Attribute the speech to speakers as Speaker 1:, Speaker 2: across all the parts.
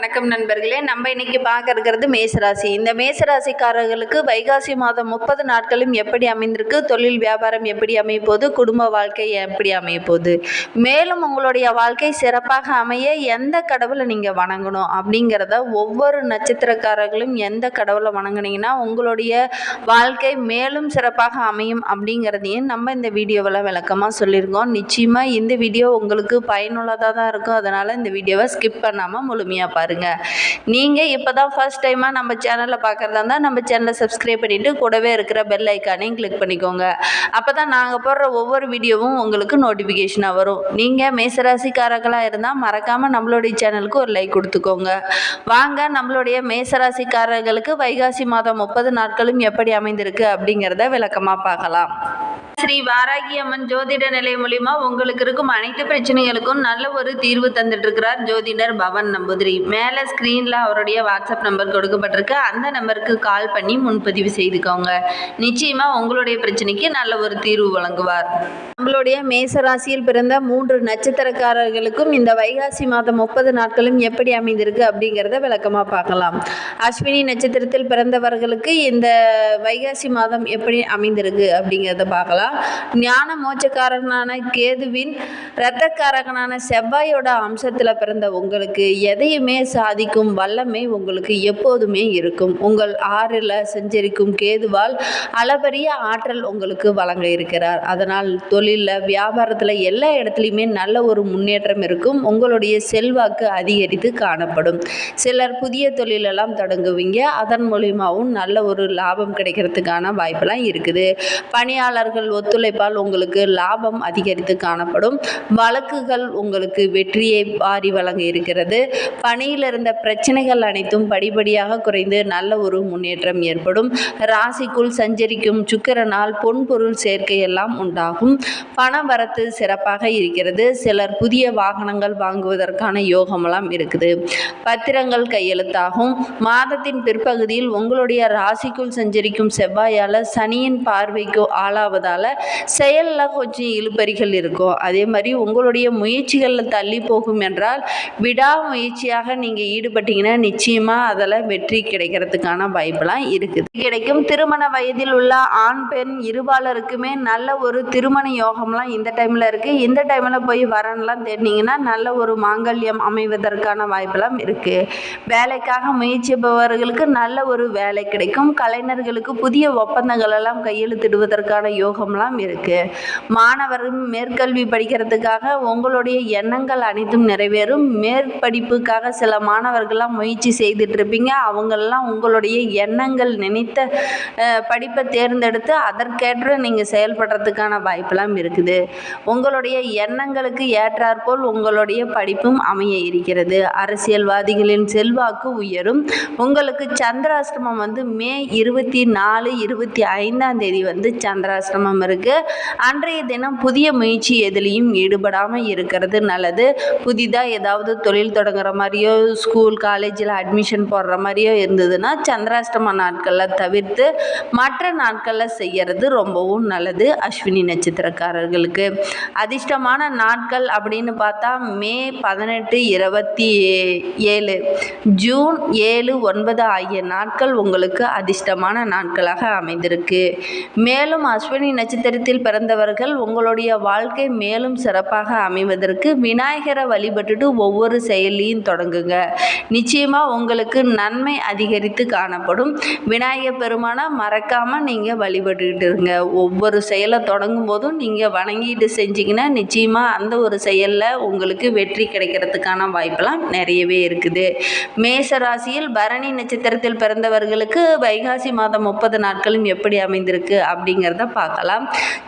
Speaker 1: வணக்கம் நண்பர்களே. நம்ம இன்னைக்கு பார்க்க இருக்கிறது மேசராசி. இந்த மேசராசிக்காரர்களுக்கு வைகாசி மாதம் முப்பது நாட்களும் எப்படி அமைந்திருக்கு? தொழில் வியாபாரம் எப்படி அமைய போகுது குடும்ப வாழ்க்கை எப்படி அமையப்போகுது? மேலும் உங்களுடைய வாழ்க்கை சிறப்பாக அமைய எந்த கடவுளை நீங்கள் வணங்கணும்? அப்படிங்கிறத ஒவ்வொரு நட்சத்திரக்காரர்களும் எந்த கடவுளை வணங்குனீங்கன்னா உங்களுடைய வாழ்க்கை மேலும் சிறப்பாக அமையும் அப்படிங்கிறதையும் நம்ம இந்த வீடியோவில் விளக்கமாக சொல்லியிருக்கோம். நிச்சயமாக இந்த வீடியோ உங்களுக்கு பயனுள்ளதாக தான் இருக்கும். அதனால் இந்த வீடியோவை ஸ்கிப் பண்ணாமல் முழுமையாக பாருங்கள் நீங்கள் இப்போ தான் ஃபர்ஸ்ட் டைமாக நம்ம சேனலில் பார்க்குறதா இருந்தால் நம்ம சேனலை சப்ஸ்கிரைப் பண்ணிவிட்டு கூடவே இருக்கிற பெல் ஐக்கானையும் கிளிக் பண்ணிக்கோங்க. அப்போ தான் நாங்கள் போடுற ஒவ்வொரு வீடியோவும் உங்களுக்கு நோட்டிஃபிகேஷனாக வரும். நீங்கள் மேசராசிக்காரர்களாக இருந்தால் மறக்காமல் நம்மளுடைய சேனலுக்கு ஒரு லைக் கொடுத்துக்கோங்க. வாங்க நம்மளுடைய மேசராசிக்காரர்களுக்கு வைகாசி மாதம் முப்பது நாட்களும் எப்படி அமைந்திருக்கு அப்படிங்கிறத விளக்கமாக பார்க்கலாம். ஸ்ரீ வாராகி அம்மன் ஜோதிட நிலை மூலிமா உங்களுக்கு இருக்கும் அனைத்து பிரச்சனைகளுக்கும் நல்ல ஒரு தீர்வு தந்துட்டு இருக்கிறார் ஜோதிடர் பவன் நம்பூதிரி. மேலே ஸ்க்ரீனில் அவருடைய வாட்ஸ்அப் நம்பர் கொடுக்கப்பட்டிருக்கு. அந்த நம்பருக்கு கால் பண்ணி முன்பதிவு செய்துக்கோங்க. நிச்சயமாக உங்களுடைய பிரச்சனைக்கு நல்ல ஒரு தீர்வு வழங்குவார். நம்மளுடைய மேச ராசியில் பிறந்த மூன்று நட்சத்திரக்காரர்களுக்கும் இந்த வைகாசி மாதம் முப்பது நாட்களும் எப்படி அமைந்திருக்கு அப்படிங்கிறத விளக்கமாக பார்க்கலாம். அஸ்வினி நட்சத்திரத்தில் பிறந்தவர்களுக்கு இந்த வைகாசி மாதம் எப்படி அமைந்திருக்கு அப்படிங்கிறத பார்க்கலாம். ஞான மோட்சக்காரனான கேதுவின் இரத்தக்காரகனான செவ்வாயோட அம்சத்தில் பிறந்த உங்களுக்கு எதையுமே சாதிக்கும் வல்லமை உங்களுக்கு எப்போதுமே இருக்கும். உங்கள் ஆறில் செஞ்சரிக்கும் கேதுவால் அளபரிய ஆற்றல் உங்களுக்கு வழங்க இருக்கிறார். அதனால் தொழிலில் வியாபாரத்தில் எல்லா இடத்துலையுமே நல்ல ஒரு முன்னேற்றம் இருக்கும். உங்களுடைய செல்வாக்கு அதிகரித்து காணப்படும். சிலர் புதிய தொழிலெல்லாம் தொடங்குவீங்க. அதன் மூலியமாகவும் நல்ல ஒரு லாபம் கிடைக்கிறதுக்கான வாய்ப்பெல்லாம் இருக்குது. பணியாளர்கள் ஒத்துழைப்பால் உங்களுக்கு லாபம் அதிகரித்து காணப்படும். வழக்குகள் உங்களுக்கு வெற்றியை வாரி வழங்க இருக்கிறது. பணியில் இருந்த பிரச்சனைகள் அனைத்தும் படிப்படியாக குறைந்து நல்ல ஒரு முன்னேற்றம் ஏற்படும். ராசிக்குள் சஞ்சரிக்கும் சுக்கிரனால் பொன்பொருள் சேர்க்கை எல்லாம் உண்டாகும். பண வரத்து சிறப்பாக இருக்கிறது. சிலர் புதிய வாகனங்கள் வாங்குவதற்கான யோகமெல்லாம் இருக்குது. பத்திரங்கள் கையெழுத்தாகும். மாதத்தின் பிற்பகுதியில் உங்களுடைய ராசிக்குள் சஞ்சரிக்கும் செவ்வாயால் சனியின் பார்வைக்கு ஆளாவதால் செயலில் கொஞ்சம் இழுபறிகள் இருக்கும். அதே மாதிரி உங்களுடைய முயற்சிகளில் தள்ளி போகும் என்றால் விடாமுயற்சியாக நீங்கள் ஈடுபட்டீங்கன்னா நிச்சயமாக அதில் வெற்றி கிடைக்கிறதுக்கான வாய்ப்பெல்லாம் இருக்குது. கிடைக்கும். திருமண வயதில் உள்ள ஆண் பெண் இருபாலருக்குமே நல்ல ஒரு திருமண யோகம்லாம் இந்த டைமில் இருக்குது இந்த டைமில் போய் வரன்லாம் தேடினீங்கன்னா நல்ல ஒரு மாங்கல்யம் அமைவதற்கான வாய்ப்பெல்லாம் இருக்குது வேலைக்காக முயற்சிப்பவர்களுக்கு நல்ல ஒரு வேலை கிடைக்கும். கலைஞர்களுக்கு புதிய ஒப்பந்தங்கள் எல்லாம் கையெழுத்திடுவதற்கான விருப்பம்லாம் இருக்குது மாணவர் மேற்கல்வி படிக்கிறதுக்காக உங்களுடைய எண்ணங்கள் அனைத்தும் நிறைவேறும். மேற்படிப்புக்காக சில மாணவர்கள்லாம் முயற்சி செய்துட்டு இருப்பீங்க அவங்களெல்லாம் உங்களுடைய எண்ணங்கள் நினைத்த படிப்பை தேர்ந்தெடுத்து அதற்கேற்ற நீங்கள் செயல்படுறதுக்கான வாய்ப்பெல்லாம் இருக்குது. உங்களுடைய எண்ணங்களுக்கு ஏற்றாற்போல் உங்களுடைய படிப்பும் அமைய இருக்கிறது. அரசியல்வாதிகளின் செல்வாக்கு உயரும். உங்களுக்கு சந்திராசிரமம் வந்து மே இருபத்தி நாலு இருபத்தி ஐந்தாம் தேதி வந்து சந்திராஷ்டமம் இருக்குது அன்றைய தினம் புதிய முயற்சி எதுலேயும் ஈடுபடாமல் இருக்கிறது நல்லது. புதிதாக ஏதாவது தொழில் தொடங்குற மாதிரியோ ஸ்கூல் காலேஜில் அட்மிஷன் போடுற மாதிரியோ இருந்ததுன்னா சந்திராஷ்டம நாட்களில் தவிர்த்து மற்ற நாட்களில் செய்கிறது ரொம்பவும் நல்லது அஸ்வினி நட்சத்திரக்காரர்களுக்கு. அதிர்ஷ்டமான நாட்கள் அப்படின்னு பார்த்தா மே பதினெட்டு இருபத்தி ஏழு. ஜூன் ஏழு ஒன்பது ஆகிய நாட்கள் உங்களுக்கு அதிர்ஷ்டமான நாட்களாக அமைந்திருக்கு. மேலும் அஸ்வினி நட்சத்திரத்தில் பிறந்தவர்கள் உங்களுடைய வாழ்க்கை மேலும் சிறப்பாக அமைவதற்கு விநாயகரை வழிபட்டுட்டு ஒவ்வொரு செயலியும் தொடங்குங்க. நிச்சயமாக உங்களுக்கு நன்மை அதிகரித்து காணப்படும். விநாயகர் பெருமானை மறக்காமல் நீங்கள் வழிபட்டுக்கிட்டு இருங்க. ஒவ்வொரு செயலை தொடங்கும் போதும் நீங்கள் வணங்கிட்டு செஞ்சிங்கன்னா நிச்சயமாக அந்த ஒரு செயலில் உங்களுக்கு வெற்றி கிடைக்கிறதுக்கான வாய்ப்பெல்லாம் நிறையவே இருக்குது. மேச ராசியில் பரணி நட்சத்திரத்தில் பிறந்தவர்களுக்கு வைகாசி மாதம் முப்பது நாட்களும் எப்படி அமைந்திருக்கு அப்படிங்கிறத பார்க்கலாம்.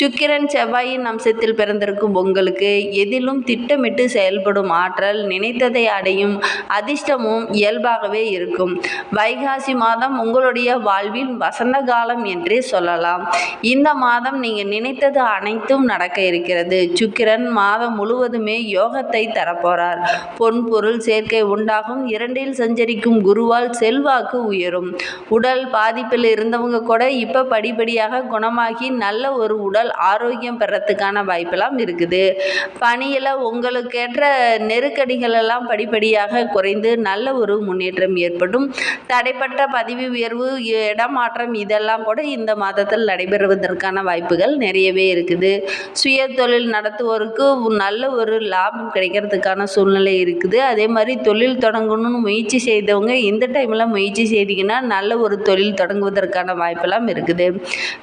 Speaker 1: சுக்கிரன் செவ்வாயின் அம்சத்தில் பிறந்திருக்கும் உங்களுக்கு எதிலும் திட்டமிட்டு செயல்படும் ஆற்றல் நினைத்ததை அடையும் அதிர்ஷ்டமும் இயல்பாகவே இருக்கும். வைகாசி மாதம் உங்களுடைய வாழ்வில் வசந்த காலம் என்றே சொல்லலாம். இந்த மாதம் நீங்கள் நினைத்தது அனைத்தும் நடக்க இருக்கிறது. சுக்கிரன் மாதம் முழுவதுமே யோகத்தை தரப்போறார். பொன் பொருள் சேர்க்கை உண்டாகும். இரண்டில் சஞ்சரிக்கும் குருவால் செல்வாக்கு உயரும். உடல் பாதிப்பில் இருந்தவங்க கூட இப்போ படிப்படியாக குணமாகி நல்ல ஒரு உடல் ஆரோக்கியம் பெறத்துக்கான வாய்ப்பெல்லாம் இருக்குது. பணியில் உங்களுக்கேற்ற நெருக்கடிகள் எல்லாம் படிப்படியாக குறைந்து நல்ல ஒரு முன்னேற்றம் ஏற்படும். தடைப்பட்ட பதவி உயர்வு இடமாற்றம் இதெல்லாம் கூட இந்த மாதத்தில் நடைபெறுவதற்கான வாய்ப்புகள் நிறையவே இருக்குது. சுய தொழில் நடத்துவோருக்கு நல்ல ஒரு லாபம் கிடைக்கிறதுக்கான சூழ்நிலை இருக்குது. அதே மாதிரி தொழில் தொடங்கணும்னு முயற்சி செய்தவங்க இந்த டைமில் முயற்சி செய்தீங்கன்னா நல்ல ஒரு தொழில் தொடங்குவதற்கான வாய்ப்பெல்லாம் இருக்குது.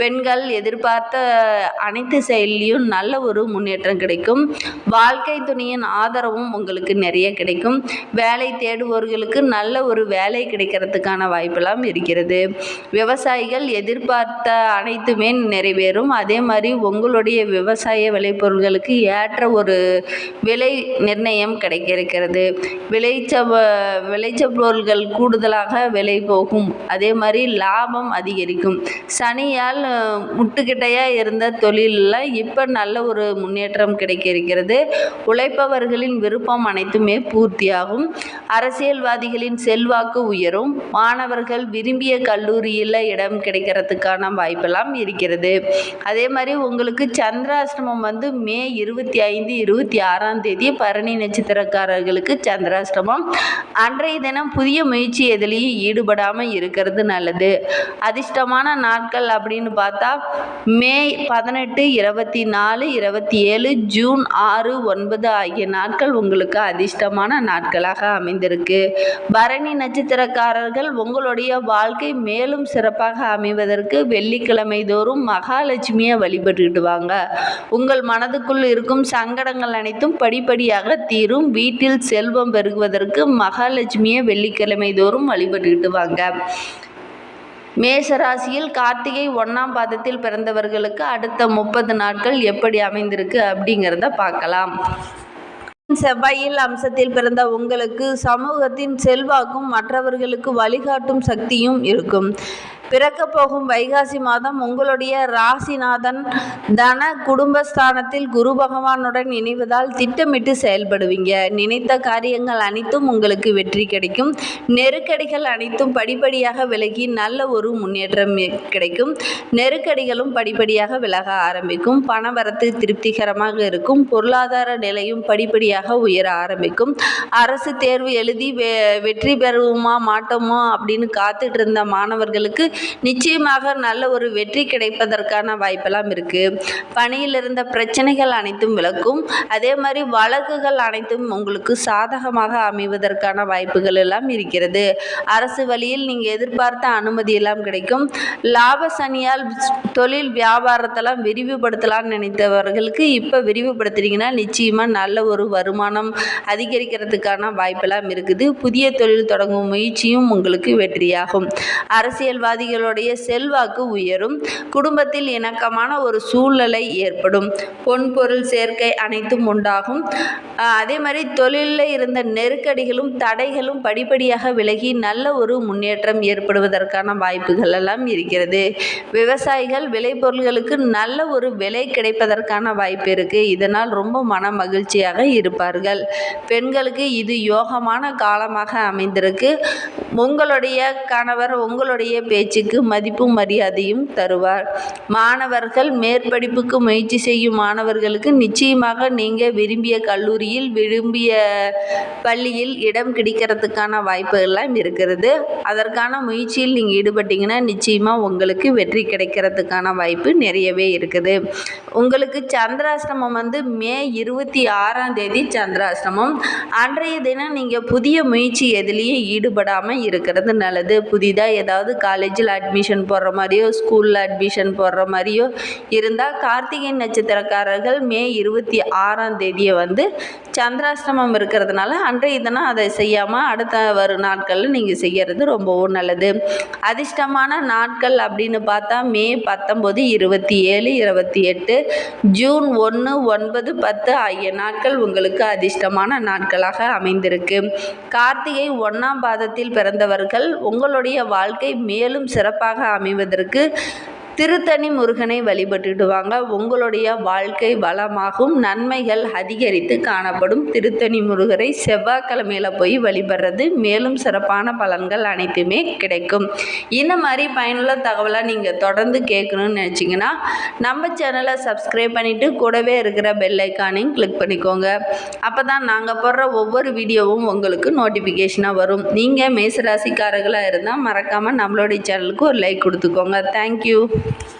Speaker 1: பெண்கள் எதிர்பார்த்த அனைத்து செயல்லையும் நல்ல ஒரு முன்னேற்றம் கிடைக்கும். வாழ்க்கை துணையின் ஆதரவும் உங்களுக்கு நிறைய கிடைக்கும். வேலை தேடுபவர்களுக்கு நல்ல ஒரு வேலை கிடைக்கிறதுக்கான வாய்ப்பெல்லாம் இருக்கிறது. விவசாயிகள் எதிர்பார்த்த அனைத்துமே நிறைவேறும். அதே மாதிரி உங்களுடைய விவசாய விளைபொருள்களுக்கு ஏற்ற ஒரு விலை நிர்ணயம் கிடைக்க இருக்கிறது. விளைச்ச விளைச்ச பொருள்கள் கூடுதலாக விலை போகும். அதே மாதிரி லாபம் அதிகரிக்கும். சனியால் முட்டுக்கிட்டையாக இருந்த தொழிலில் இப்போ நல்ல ஒரு முன்னேற்றம் கிடைக்க இருக்கிறது உழைப்பவர்களின் விருப்பம் அனைத்துமே பூர்த்தியாகும். அரசியல்வாதிகளின் செல்வாக்கு உயரும். மாணவர்கள் விரும்பிய கல்லூரியில் இடம் கிடைக்கிறதுக்கான வாய்ப்பெல்லாம் இருக்கிறது. அதே மாதிரி உங்களுக்கு சந்திராஷ்டமம் வந்து மே இருபத்தி ஐந்து இருபத்தி ஆறாம் தேதி பரணி நட்சத்திரக்காரர்களுக்கு சந்திராஷ்டமம் அன்றைய தினம் புதிய முயற்சி எதுலேயும் ஈடுபடாமல் இருக்கிறது நல்லது. அதிர்ஷ்டமான நாட்கள் அப்படின்னு பார்த்தா மே பதினெட்டு இருபத்தி நாலு இருபத்தி ஏழு ஜூன் ஆறு ஒன்பது ஆகிய நாட்கள் உங்களுக்கு அதிர்ஷ்டமான நாட்களாக அமைந்திருக்கு. பரணி நட்சத்திரக்காரர்கள் உங்களுடைய வாழ்க்கை மேலும் சிறப்பாக அமைவதற்கு வெள்ளிக்கிழமை தோறும் மகாலட்சுமியை வழிபட்டுக்கிட்டு வாங்க உங்கள் மனதுக்குள் இருக்கும் சங்கடங்கள் அனைத்தும் படிப்படியாக தீரும். வீட்டில் செல்வம் பெருகுவதற்கு மகாலட்சுமியை வெள்ளிக்கிழமை தோறும் வழிபட்டுக்கிட்டு வாங்க மேஷராசியில் கார்த்திகை ஒன்றாம் பாதத்தில் பிறந்தவர்களுக்கு அடுத்த முப்பது நாட்கள் எப்படி அமைந்திருக்கு அப்படிங்கிறத பார்க்கலாம். செவ்வாயில் அம்சத்தில் பிறந்த உங்களுக்கு சமூகத்தின் செல்வாக்கும் மற்றவர்களுக்கு வழிகாட்டும் சக்தியும் இருக்கும். பிறக்க போகும் வைகாசி மாதம் உங்களுடைய ராசிநாதன் தன குடும்பஸ்தானத்தில் குரு பகவானுடன் இணைவதால் திட்டமிட்டு செயல்படுவீங்க. நினைத்த காரியங்கள் அனைத்தும் உங்களுக்கு வெற்றி கிடைக்கும். நெருக்கடிகள் அனைத்தும் படிப்படியாக விலகி நல்ல ஒரு முன்னேற்றம் கிடைக்கும். நெருக்கடிகளும் படிப்படியாக விலக ஆரம்பிக்கும். பணவரத்து திருப்திகரமாக இருக்கும். பொருளாதார நிலையும் படிப்படியாக உயர ஆரம்பிக்கும். அரசு தேர்வு எழுதி வெ வெற்றி பெறுவோமா மாட்டோமா அப்படின்னு காத்துட்டு இருந்த மாணவர்களுக்கு நிச்சயமாக நல்ல ஒரு வெற்றி கிடைப்பதற்கான வாய்ப்பெல்லாம் இருக்குது பணியில் இருந்த பிரச்சனைகள் அனைத்தும் விளக்கும். அதே மாதிரி வழக்குகள் அனைத்தும் உங்களுக்கு சாதகமாக அமைவதற்கான வாய்ப்புகள் எல்லாம் இருக்கிறது. அரசு வழியில் நீங்கள் எதிர்பார்த்த அனுமதி எல்லாம் கிடைக்கும். லாப சனியால் தொழில் வியாபாரத்தெல்லாம் விரிவுபடுத்தலாம்னு நினைத்தவர்களுக்கு இப்போ விரிவுபடுத்துறீங்கன்னா நிச்சயமாக நல்ல ஒரு வருமானம் அதிகரிக்கிறதுக்கான வாய்ப்பெல்லாம் இருக்குது. புதிய தொழில் தொடங்கும் முயற்சியும் உங்களுக்கு வெற்றியாகும். அரசியல்வாதிகளுடைய செல்வாக்கு உயரும். குடும்பத்தில் இணக்கமான ஒரு சூழ்நிலை ஏற்படும். பொன் பொருள் சேர்க்கை அனைத்தும் உண்டாகும். அதே மாதிரி தொழிலில் இருந்த நெருக்கடிகளும் தடைகளும் படிப்படியாக விலகி நல்ல ஒரு முன்னேற்றம் ஏற்படுவதற்கான வாய்ப்புகள் எல்லாம் இருக்கிறது. விவசாயிகள் விளைபொருள்களுக்கு நல்ல ஒரு விலை கிடைப்பதற்கான வாய்ப்பு இருக்குது இதனால் ரொம்ப மன மகிழ்ச்சியாக இருப்பார்கள். பெண்களுக்கு இது யோகமான காலமாக அமைந்திருக்கு. உங்களுடைய கணவர் உங்களுடைய பேச்சு பேச்சுக்கு மதிப்பும் மரியாதையும் தருவார். மாணவர்கள் மேற்படிப்புக்கு முயற்சி செய்யும் மாணவர்களுக்கு நிச்சயமாக நீங்கள் விரும்பிய கல்லூரியில் விரும்பிய பள்ளியில் இடம் கிடைக்கிறதுக்கான வாய்ப்புகள்லாம் இருக்கிறது. அதற்கான முயற்சியில் நீங்கள் ஈடுபட்டீங்கன்னா நிச்சயமாக உங்களுக்கு வெற்றி கிடைக்கிறதுக்கான வாய்ப்பு நிறையவே இருக்குது. உங்களுக்கு சந்திராஷ்டமம் வந்து மே இருபத்தி ஆறாம் தேதி சந்திராஷ்டமம் அன்றைய தினம் நீங்கள் புதிய முயற்சி எதுலேயும் ஈடுபடாமல் இருக்கிறது நல்லது. புதிதாக ஏதாவது காலேஜில் அட்மிஷன் போடுற மாதிரியோ ஸ்கூலில் அட்மிஷன் போடுற மாதிரியோ இருந்தால் கார்த்திகை நட்சத்திரக்காரர்கள் மே இருபத்தி ஆறாம் தேதியை வந்து சந்திராஷ்டமம் இருக்கிறதுனால அன்றைய தினம் அதை செய்யாமல் அடுத்த வரும் நாட்களில் நீங்கள் செய்கிறது ரொம்பவும் நல்லது. அதிர்ஷ்டமான நாட்கள் அப்படின்னு பார்த்தா மே பத்தொம்போது இருபத்தி ஏழு இருபத்தி எட்டு ஜூன் ஒன்று ஒன்பது பத்து ஆகிய நாட்கள் உங்களுக்கு அதிர்ஷ்டமான நாட்களாக அமைந்திருக்கு. கார்த்திகை ஒன்றாம் பாதத்தில் பிறந்தவர்கள் உங்களுடைய வாழ்க்கை மேலும் சிறப்பாக அமைவதற்கு திருத்தணி முருகனை வழிபட்டுட்டு வாங்க உங்களுடைய வாழ்க்கை வளமாகும். நன்மைகள் அதிகரித்து காணப்படும். திருத்தணி முருகரை செவ்வாய்க்கிழமையில் போய் வழிபடுறது மேலும் சிறப்பான பலன்கள் அனைத்துமே கிடைக்கும். இந்த மாதிரி பயனுள்ள தகவலை நீங்கள் தொடர்ந்து கேட்கணும்னு நினச்சிங்கன்னா நம்ம சேனலை சப்ஸ்கிரைப் பண்ணிவிட்டு கூடவே இருக்கிற பெல் ஐக்கானையும் கிளிக் பண்ணிக்கோங்க. அப்போ தான் நாங்கள் போடுற ஒவ்வொரு வீடியோவும் உங்களுக்கு நோட்டிஃபிகேஷனாக வரும். நீங்கள் மேசராசிக்காரர்களாக இருந்தால் மறக்காமல் நம்மளுடைய சேனலுக்கு ஒரு லைக் கொடுத்துக்கோங்க. Thank you Thank you.